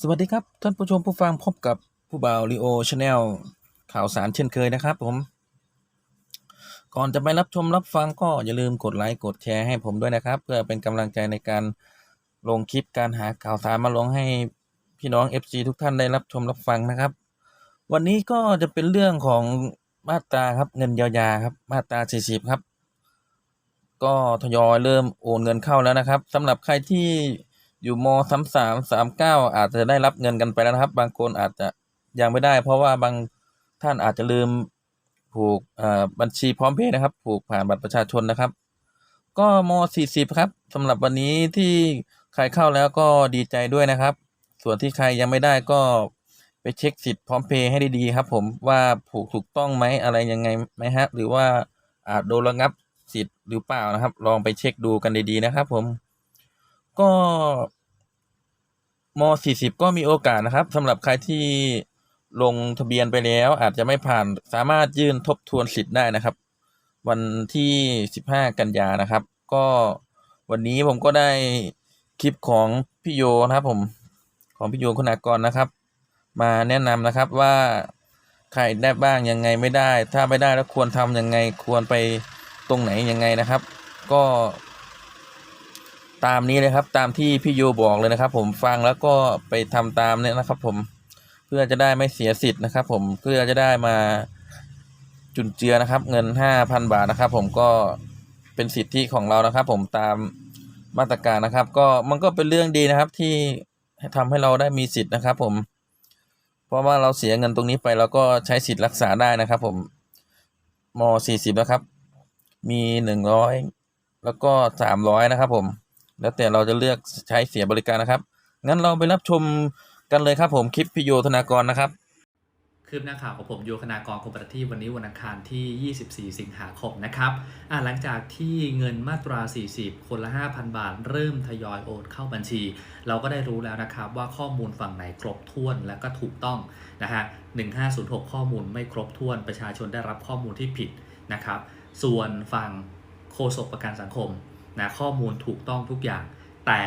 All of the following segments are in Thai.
สวัสดีครับ ท่านผู้ชมผู้ฟังพบกับผู้บ่าวลีโอชาแนลข่าวสารเช่นเคยนะครับผม ก่อนจะไปรับชมรับฟังก็อย่าลืมกดไลค์กดแชร์ให้ผมด้วยนะครับ เพื่อเป็นกำลังใจในการลงคลิปการหาข่าวสารมาลงให้พี่น้อง FC ทุกท่านได้รับชมรับฟังนะครับ วันนี้ก็จะเป็นเรื่องของมาตราครับเงินเยียวยาครับมาตรา 40 ครับ ก็ทยอยเริ่มโอนเงินเข้าแล้วนะครับสำหรับใครที่ อยู่มสามสามสามเก้าอาจจะได้รับเงินกันไปแล้วนะครับ บางคนอาจจะยังไม่ได้ เพราะว่าบางท่านอาจจะลืมผูกบัญชีพร้อมเพย์นะครับ ผูกผ่านบัตรประชาชนนะครับ ก็มสี่สิบครับสำหรับวันนี้ที่ใครเข้าแล้วก็ดีใจด้วยนะครับ ส่วนที่ใครยังไม่ได้ก็ไปเช็คสิทธิ์พร้อมเพย์ให้ดีๆครับ ผมว่าผูกถูกต้องไหมอะไรยังไงไหมฮะหรือว่าอาจโดนระงับสิทธิ์หรือเปล่านะครับ ลองไปเช็คดูกันดีๆนะครับ ผม ก็ม 40 ก็มีโอกาสนะครับสำหรับใครที่ลงทะเบียนไปแล้ว อาจจะไม่ผ่านสามารถยื่นทบทวนสิทธิ์ได้นะครับ วันที่ 15 กันยานะครับ ก็วันนี้ผมก็ได้คลิปของพี่โยนะครับ ผมของพี่โยคุณากรนะครับ มาแนะนำนะครับว่าใครได้บ้างยังไงไม่ได้ ถ้าไม่ได้แล้วควรทำยังไงควรไปตรงไหนยังไงนะครับ ก็ ตามนี้เลยครับ ตามที่พี่โยบอกเลยนะครับ ผมฟังแล้วก็ไปทำตามเนี่ยนะครับ ผมเพื่อจะได้ไม่เสียสิทธิ์นะครับ ผมเพื่อจะได้มาจุนเจือนะครับ เงินห้าพันบาทนะครับ ผมก็เป็นสิทธิของเรานะครับ ผมตามมาตรการนะครับ ก็มันก็เป็นเรื่องดีนะครับที่ทำให้เราได้มีสิทธิ์นะครับ ผม เพราะว่าเราเสียเงินตรงนี้ไปเราก็ใช้สิทธิ์รักษาได้นะครับ ผมมสี่สิบนะครับ มีหนึ่งร้อยแล้วก็สามร้อยนะครับผม แล้วแต่เราจะเลือกใช้เสียบริการนะครับ งั้นเราไปรับชมกันเลยครับผมคลิปพิโยธนากรนะครับคืบหน้าข่าวของผมโยคณากรคมประทีวันนี้วันอังคารที่ 24 สิงหาคมนะครับหลังจากที่เงินมาตรา 40 คนละ 5,000 บาท เริ่มทยอยโอนเข้าบัญชี เราก็ได้รู้แล้วนะครับว่าข้อมูลฝั่งไหนครบถ้วนและก็ถูกต้องนะฮะ 1506 ข้อมูลไม่ครบถ้วน ประชาชนได้รับข้อมูลที่ผิดนะครับ ส่วนฝั่งโฆษกประกันสังคม นะข้อมูลถูกต้องทุกอย่าง แต่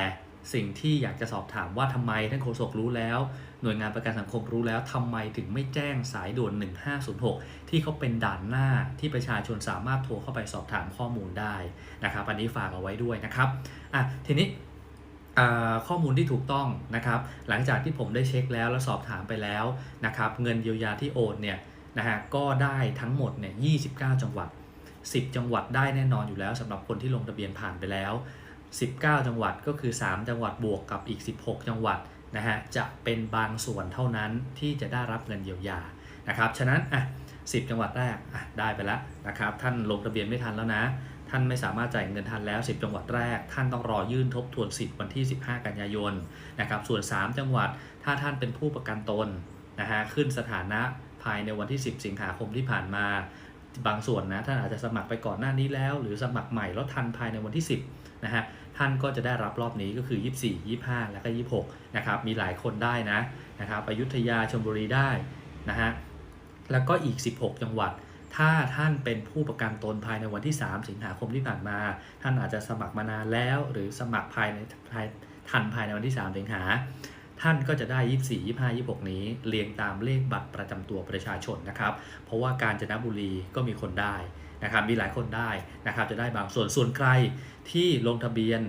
สิ่งที่อยากจะสอบถามว่าทำไมท่านโฆษกรู้แล้ว หน่วยงานประกันสังคมรู้แล้วทำไมถึงไม่แจ้งสายด่วน 1506 ที่เขาเป็นด่านหน้าที่ประชาชนสามารถโทรเข้าไปสอบถามข้อมูลได้นะครับอันนี้ฝากเอาไว้ด้วยนะครับอะทีนี้ข้อมูลที่ถูกต้องนะครับหลังจากที่ผมได้เช็คแล้วและสอบถามไปแล้วนะครับเงินเยียวยาที่โอนเนี่ยนะฮะก็ได้ทั้งหมดเนี่ย 29 จังหวัด 10 จังหวัดได้แน่นอนอยู่แล้วสำหรับคนที่ลงทะเบียนผ่านไปแล้ว 19 จังหวัดก็คือ 3 จังหวัดบวกกับอีก 16 จังหวัดนะฮะจะเป็นบางส่วนเท่านั้นที่จะได้รับเงินเยียวยานะครับฉะนั้นอะ10 จังหวัดแรกอะได้ไปแล้วนะครับท่านลงทะเบียนไม่ทันแล้วนะท่านไม่สามารถจ่ายเงินทันแล้ว 10 จังหวัดแรก ท่านต้องรอยื่นทบทวนสิทธิ์วันที่ 15 กันยายนนะครับส่วน 3 จังหวัดถ้าท่านเป็นผู้ประกันตนนะฮะขึ้นสถานะภายในวันที่ 10 สิงหาคมที่ผ่านมา บางส่วนนะท่านอาจจะสมัครไปก่อนหน้านี้แล้ว หรือสมัครใหม่แล้วทันภายในวันที่ 10นะฮะท่านก็จะได้รับรอบนี้ก็คือ 24 25 แล้วก็ 26นะครับมีหลายคนได้นะนะครับอยุธยาชลบุรีได้นะฮะแล้วก็อีก 16 จังหวัด ถ้าท่านเป็นผู้ประกันตนภายในวันที่ 3 สิงหาคมที่ผ่านมา ท่านอาจจะสมัครมานานแล้ว หรือสมัครภายในภายทันภายในวันที่ 3 สิงหา ท่านก็จะได้ 24 25 26 นี้ เรียงตามเลขบัตรประจำตัวประชาชนนะครับ เพราะว่าการจนบุรีก็มีคนได้นะครับ มีหลายคนได้นะครับ จะได้บางส่วน ส่วนใครที่ลงทะเบียน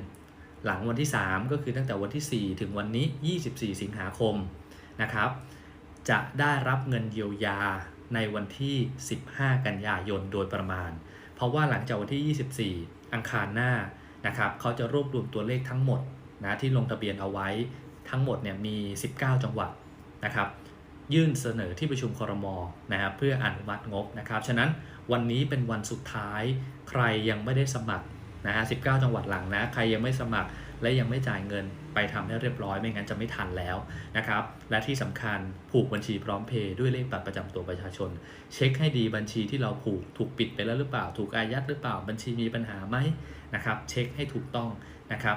หลังวันที่ 3 ก็คือตั้งแต่วันที่ 4 ถึงวันนี้ 24 สิงหาคมนะครับ จะได้รับเงินเยียวยาในวันที่ 15 กันยายนโดยประมาณ เพราะว่าหลังจากวันที่ 24 อังคารหน้านะครับ เขาจะรวบรวมตัวเลขทั้งหมดนะที่ลงทะเบียนเอาไว้ ทั้งหมดเนี่ยมี 19 จังหวัดนะครับยื่นเสนอที่ประชุมคอรมอนะครับเพื่ออนุมัติงบนะครับฉะนั้นวันนี้เป็นวันสุดท้ายใครยังไม่ได้สมัครนะฮะ19จังหวัดหลังนะใครยังไม่สมัครและยังไม่จ่ายเงินไปทำให้เรียบร้อยไม่งั้นจะไม่ทันแล้วนะครับและที่สำคัญผูกบัญชีพร้อมเพย์ด้วยเลขบัตรประจำตัวประชาชน เช็คให้ดีบัญชีที่เราผูกถูกปิดไปแล้วหรือเปล่า ถูกอายัดหรือเปล่า บัญชีมีปัญหาไหมนะครับเช็คให้ถูกต้องนะครับ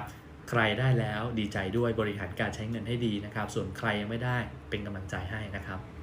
ใครได้แล้วดีใจด้วยบริหารการใช้เงินให้ดีนะครับ ส่วนใครยังไม่ได้เป็นกำลังใจให้นะครับ